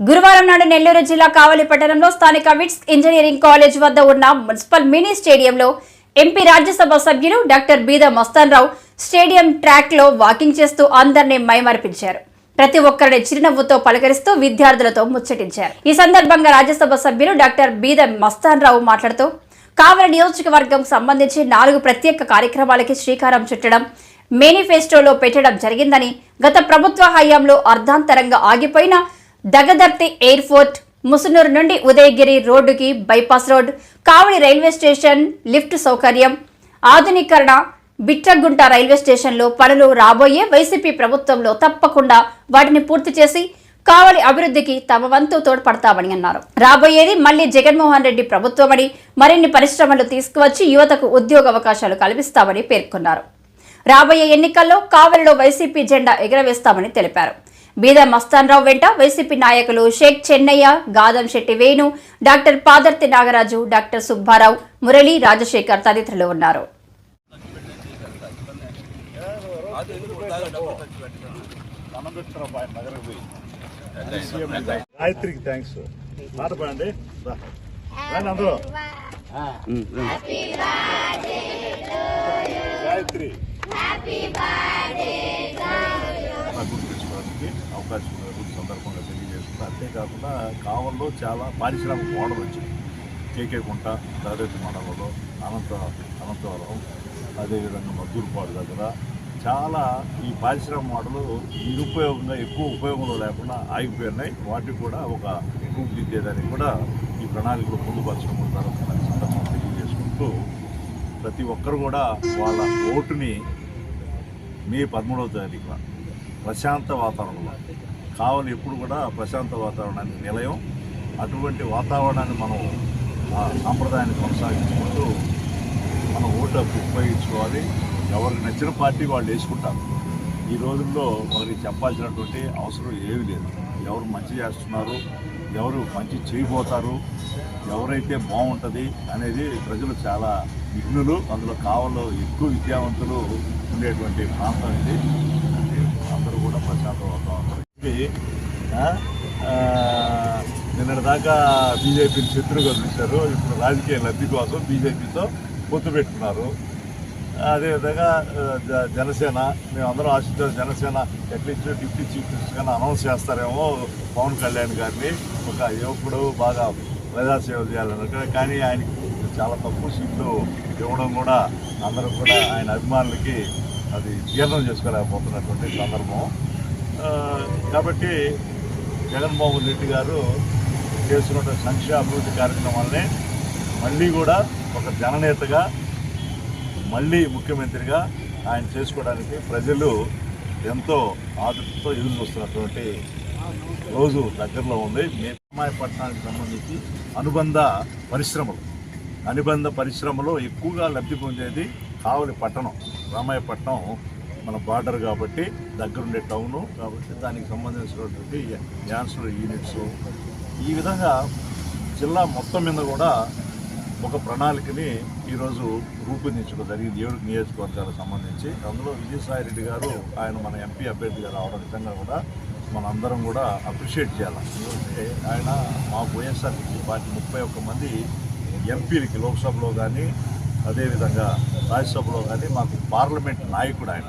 గురువారం నాడు నెల్లూరు జిల్లా కావలి పట్టణంలో స్థానిక విట్స్ ఇంజనీరింగ్ కాలేజ్ వద్ద ఉన్న మున్సిపల్ మినీ స్టేడియంలో MP Rajya Sabha doctor Beeda Mastan Rao stadium ట్రాక్లో వాకింగ్ చేస్తూ అందరినీ మైమర్పించారు. ప్రతి ఒక్కరిని చిరునవ్వుతో పలకరిస్తూ విద్యార్థులతో ముచ్చటించారు. ఈ సందర్భంగా రాజ్యసభ సభ్యులు డాక్టర్ బీద మస్తాన్ రావు మాట్లాడుతూ కావలి నియోజకవర్గం సంబంధించి నాలుగు ప్రత్యేక కార్యక్రమాలకి శ్రీకారం చుట్టడం మేనిఫెస్టోలో పెట్టడం జరిగిందని గత ప్రభుత్వ హయాంలో అర్ధాంతరంగా ఆగిపోయిన దగదర్తి ఎయిర్పోర్ట్ ముసునూరు నుండి ఉదయగిరి రోడ్డుకి bypass road Kavali railway station lift సౌకర్యం. ఆధునీకరణ బిట్రగుంట రైల్వే స్టేషన్లో పనులు రాబోయే వైసీపీ ప్రభుత్వంలో తప్పకుండా వాటిని పూర్తి చేసి కావలి అభివృద్ధికి తమ వంతు తోడ్పడతామని అన్నారు. రాబోయేది మళ్ళీ జగన్మోహన్ రెడ్డి ప్రభుత్వమని మరిన్ని పరిశ్రమలు తీసుకువచ్చి యువతకు ఉద్యోగ అవకాశాలు కల్పిస్తామని పేర్కొన్నారు. రాబోయే ఎన్నికల్లో కావలిలో వైసీపీ జెండా ఎగురవేస్తామని తెలిపారు. బీద మస్తాన్రావు వెంట వైసీపీ నాయకులు షేక్ చెన్నయ్య గాదం శెట్టి వేణు డాక్టర్ పాదర్తి నాగరాజు డాక్టర్ సుబ్బారావు మురళి రాజశేఖర్ తదితరులు ఉన్నారు. గాయత్రికి థ్యాంక్స్ అందరూ గాయత్రి. అవకాశం ఉన్నది సందర్భంగా తెలియజేస్తుంది అంతేకాకుండా కావల్లో చాలా పారిశ్రామిక మోడల్ వచ్చింది. కేకే కుంట తరగతి మండలంలో అనంత అనంతవరం అదేవిధంగా మద్దూరుపాడు దగ్గర చాలా ఈ పారిశ్రామిక మోడలు నిరుపయోగంగా ఎక్కువ ఉపయోగంలో లేకుండా ఆగిపోయినాయి. వాటికి కూడా ఒక రూపుదిద్దేదానికి కూడా ఈ ప్రణాళికలు పొందుపరచుకుంటారు సందర్భంగా తెలియజేసుకుంటూ ప్రతి ఒక్కరు కూడా వాళ్ళ ఓటుని మే పదమూడవ తారీఖున ప్రశాంత వాతావరణంలో కావాలి ఎప్పుడు కూడా ప్రశాంత వాతావరణానికి నిలయం. అటువంటి వాతావరణాన్ని మనం ఆ సాంప్రదాయాన్ని కొనసాగించుకుంటూ మన ఓటు ఉపయోగించుకోవాలి. ఎవరికి నచ్చిన పార్టీ వాళ్ళు వేసుకుంటారు. ఈ రోజుల్లో వారికి చెప్పాల్సినటువంటి అవసరం ఏమీ లేదు. ఎవరు మంచి చేస్తున్నారు ఎవరు మంచి చేయబోతారు ఎవరైతే బాగుంటుంది అనేది ప్రజలు చాలా నిఘ్నులు అందులో కావలో ఎక్కువ విద్యావంతులు ఉండేటువంటి ప్రాంతం ఇది అందరూ కూడా ప్రశాంత వాతావరణం ఇది ఆ, ఆ, నిన్నటి దాకా బీజేపీని శత్రుగా చూశారు. ఇప్పుడు రాజకీయ లబ్ధి కోసం బీజేపీతో పొత్తు పెట్టుకున్నారు. అదేవిధంగా జ- జనసేన మేమందరం ఆశించారు Janasena at least deputy chief మినిస్టర్గా అనౌన్స్ చేస్తారేమో పవన్ కళ్యాణ్ గారిని. ఒక యువకుడు బాగా ప్రజాసేవ చేయాలనుకుంటే కానీ ఆయనకి చాలా తక్కువ సీట్లు ఇవ్వడం కూడా అందరూ కూడా ఆయన అభిమానులకి అది జీర్ణం చేసుకోలేకపోతున్నటువంటి సందర్భం. కాబట్టి జగన్మోహన్ రెడ్డి గారు చేస్తున్నటువంటి సంక్షేమ అభివృద్ధి కార్యక్రమాలనే మళ్ళీ కూడా ఒక జననేతగా మళ్ళీ ముఖ్యమంత్రిగా ఆయన చేసుకోవడానికి ప్రజలు ఎంతో ఆతృతతో ఎదురు చూస్తున్నటువంటి రోజు దగ్గరలో ఉంది. మీ పట్టణానికి సంబంధించి అనుబంధ పరిశ్రమలు. అనుబంధ పరిశ్రమలో ఎక్కువగా లబ్ధి పొందేది కావలి పట్టణం రామాయపట్నం మన బార్డర్ కాబట్టి దగ్గరుండే టౌను కాబట్టి దానికి సంబంధించినటువంటి యాన్సర్ యూనిట్స్ ఈ విధంగా జిల్లా మొత్తం మీద కూడా ఒక ప్రణాళికని ఈరోజు రూపొందించడం జరిగింది ఏడు నియోజకవర్గాలకు సంబంధించి. అందులో విజయసాయి రెడ్డి గారు ఆయన మన ఎంపీ అభ్యర్థిగా రావడం నిజంగా కూడా మనందరం కూడా అప్రిషియేట్ చేయాలి. ఎందుకంటే ఆయన మా వైఎస్ఆర్సీపీ పార్టీ ముప్పై ఒక్క మంది ఎంపీలకి లోక్సభలో కానీ అదేవిధంగా రాజ్యసభలో కానీ మాకు పార్లమెంట్ నాయకుడు ఆయన.